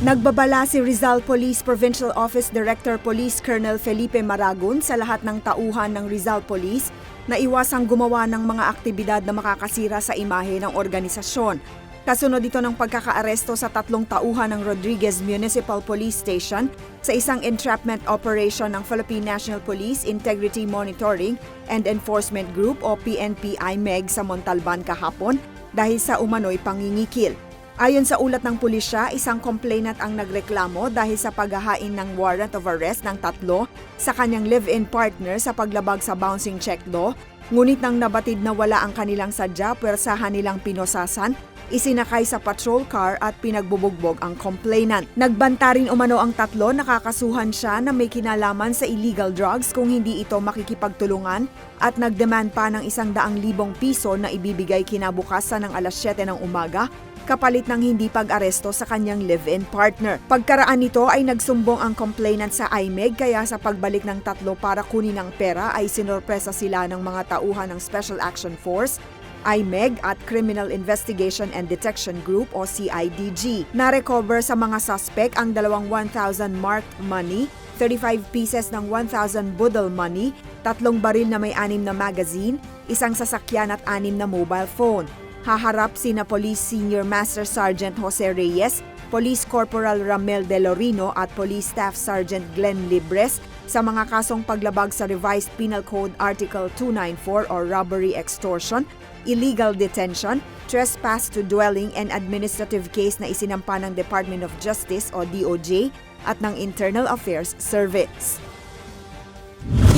Nagbabala si Rizal Police Provincial Office Director Police Colonel Felipe Maragon sa lahat ng tauhan ng Rizal Police na iwasang gumawa ng mga aktibidad na makakasira sa imahe ng organisasyon. Kasunod ito ng pagkakaaresto sa tatlong tauhan ng Rodriguez Municipal Police Station sa isang entrapment operation ng Philippine National Police Integrity Monitoring and Enforcement Group o PNP-IMEG sa Montalban kahapon dahil sa umano'y pangingikil. Ayon sa ulat ng pulisya, isang complainant ang nagreklamo dahil sa paghahain ng warrant of arrest ng tatlo sa kanyang live-in partner sa paglabag sa bouncing check law. Ngunit nang nabatid na wala ang kanilang sadya, pwersahan nilang pinosasan, isinakay sa patrol car at pinagbubugbog ang complainant. Nagbanta rin umano ang tatlo, nakakasuhan siya na may kinalaman sa illegal drugs kung hindi ito makikipagtulungan at nagdemand pa ng isang daang libong piso na ibibigay kinabukasan ng alas 7 ng umaga kapalit ng hindi pag-aresto sa kanyang live-in partner. Pagkaraan nito ay nagsumbong ang complainant sa IMEG kaya sa pagbalik ng tatlo para kunin ang pera ay sinorpresa sila ng mga tauhan ng Special Action Force IMEG at Criminal Investigation and Detection Group o CIDG. Na-recover sa mga suspect ang dalawang 1,000 marked money, 35 pieces ng 1,000 budol money, tatlong baril na may anim na magazine, isang sasakyan at anim na mobile phone. Haharap sina Police Senior Master Sergeant Jose Reyes, Police Corporal Ramel De Lorino at Police Staff Sergeant Glenn Libres sa mga kasong paglabag sa Revised Penal Code Article 294 or robbery extortion, illegal detention, trespass to dwelling and administrative case na isinampa ng Department of Justice o DOJ at ng Internal Affairs Service.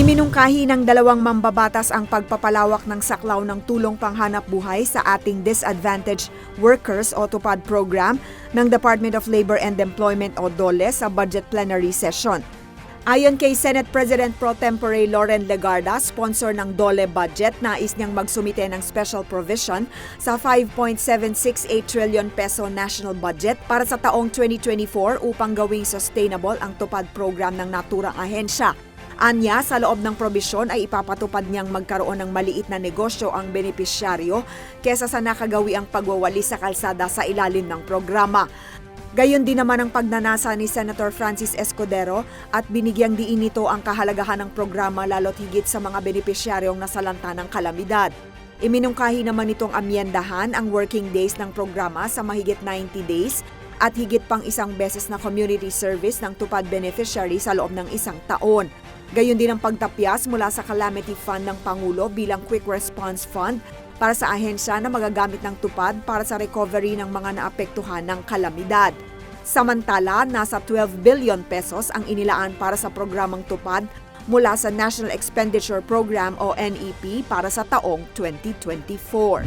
Iminungkahi ng dalawang mambabatas ang pagpapalawak ng saklaw ng tulong panghanap buhay sa ating Disadvantaged Workers o TUPAD program ng Department of Labor and Employment o DOLE sa budget plenary session. Ayon kay Senate President Pro Tempore Lauren Legarda, sponsor ng DOLE budget, nais niyang magsumite ng special provision sa 5.768 trillion peso national budget para sa taong 2024 upang gawing sustainable ang tupad program ng naturang ahensya. Anya, sa loob ng probisyon ay ipapatupad niyang magkaroon ng maliit na negosyo ang benepisyaryo kesa sa nakagawi ang pagwawali sa kalsada sa ilalim ng programa. Gayon din naman ang pagnanasa ni Senator Francis Escudero at binigyang diin nito ang kahalagahan ng programa lalo't higit sa mga benepisyaryong nasalanta ng kalamidad. Iminungkahi naman nitong amyendahan ang working days ng programa sa mahigit 90 days at higit pang isang beses na community service ng tupad beneficiary sa loob ng isang taon. Gayon din ang pagtapyas mula sa Calamity Fund ng Pangulo bilang Quick Response Fund para sa ahensya na magagamit ng tupad para sa recovery ng mga naapektuhan ng kalamidad. Samantala, nasa 12 billion pesos ang inilaan para sa programang tupad mula sa National Expenditure Program o NEP para sa taong 2024.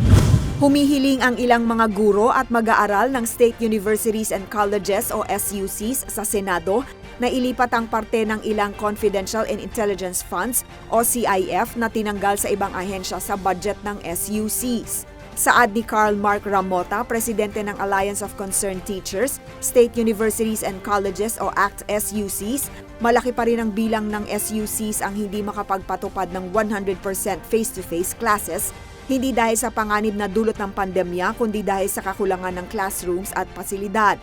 Humihiling ang ilang mga guro at mag-aaral ng State Universities and Colleges o SUCs sa Senado na ilipat ang parte ng ilang Confidential and Intelligence Funds o CIF na tinanggal sa ibang ahensya sa budget ng SUCs. Saad ni Carl Mark Ramota, presidente ng Alliance of Concerned Teachers, State Universities and Colleges o ACT SUCs, malaki pa rin ang bilang ng SUCs ang hindi makapagpatupad ng 100% face-to-face classes hindi dahil sa panganib na dulot ng pandemya kundi dahil sa kakulangan ng classrooms at pasilidad.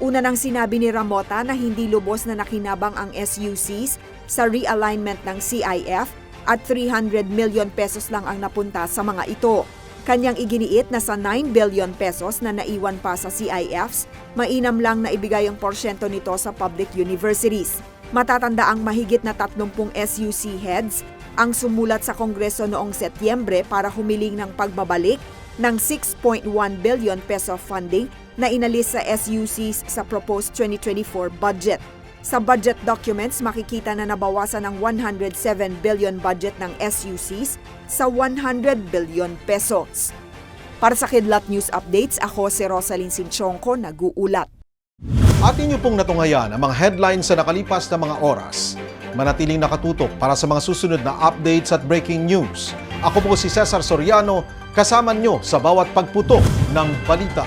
Una nang sinabi ni Ramota na hindi lubos na nakinabang ang SUCs sa realignment ng CIF at 300 million pesos lang ang napunta sa mga ito. Kanyang iginiit na sa 9 billion pesos na naiwan pa sa CIFs, mainam lang na ibigay ang porsyento nito sa public universities. Matatanda ang mahigit na 30 SUC heads ang sumulat sa Kongreso noong Setyembre para humiling ng pagbabalik ng 6.1 billion peso funding na inalis sa SUCs sa proposed 2024 budget. Sa budget documents, makikita na nabawasan ng 107 billion budget ng SUCs sa 100 billion pesos. Para sa Kidlat News Updates, ako si Rosalyn Sinchonko, nag-uulat. at inyo pong natungayan ang mga headlines sa nakalipas na mga oras. Manatiling nakatutok para sa mga susunod na updates at breaking news. Ako po si Cesar Soriano, kasama nyo sa bawat pagputo ng balita.